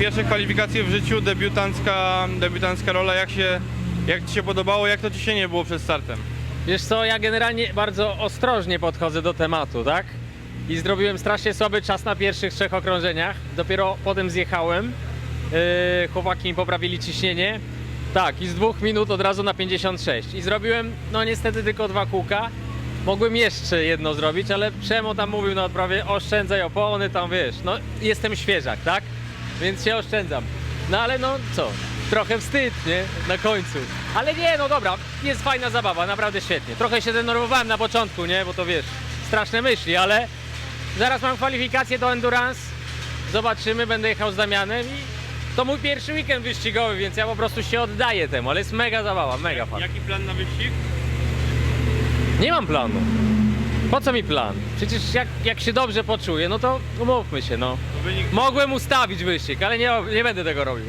Pierwsze kwalifikacje w życiu, debiutancka, debiutancka rola. Jak się, jak Ci się podobało? Jak to ciśnienie było przed startem? Wiesz co, ja generalnie bardzo ostrożnie podchodzę do tematu, tak? I zrobiłem strasznie słaby czas na pierwszych trzech okrążeniach. Dopiero potem zjechałem. Yy, chłopaki mi poprawili ciśnienie. Tak, i z dwóch minut od razu na 56. I zrobiłem, no niestety tylko dwa kółka. Mogłem jeszcze jedno zrobić, ale Przemo tam mówił na odprawie, oszczędzaj opony, tam wiesz, no jestem świeżak, tak? Więc się oszczędzam. No ale no co, trochę wstyd, nie? Na końcu. Ale nie, no dobra, jest fajna zabawa, naprawdę świetnie. Trochę się denerwowałem na początku, nie? Bo to wiesz, straszne myśli, ale zaraz mam kwalifikację do Endurance. Zobaczymy, będę jechał z Damianem i to mój pierwszy weekend wyścigowy, więc ja po prostu się oddaję temu, ale jest mega zabawa, mega fan. Jaki plan na wyścig? Nie mam planu. Po co mi plan? Przecież jak, jak się dobrze poczuję, no to umówmy się, no. Mogłem ustawić wyścig, ale nie, nie będę tego robił.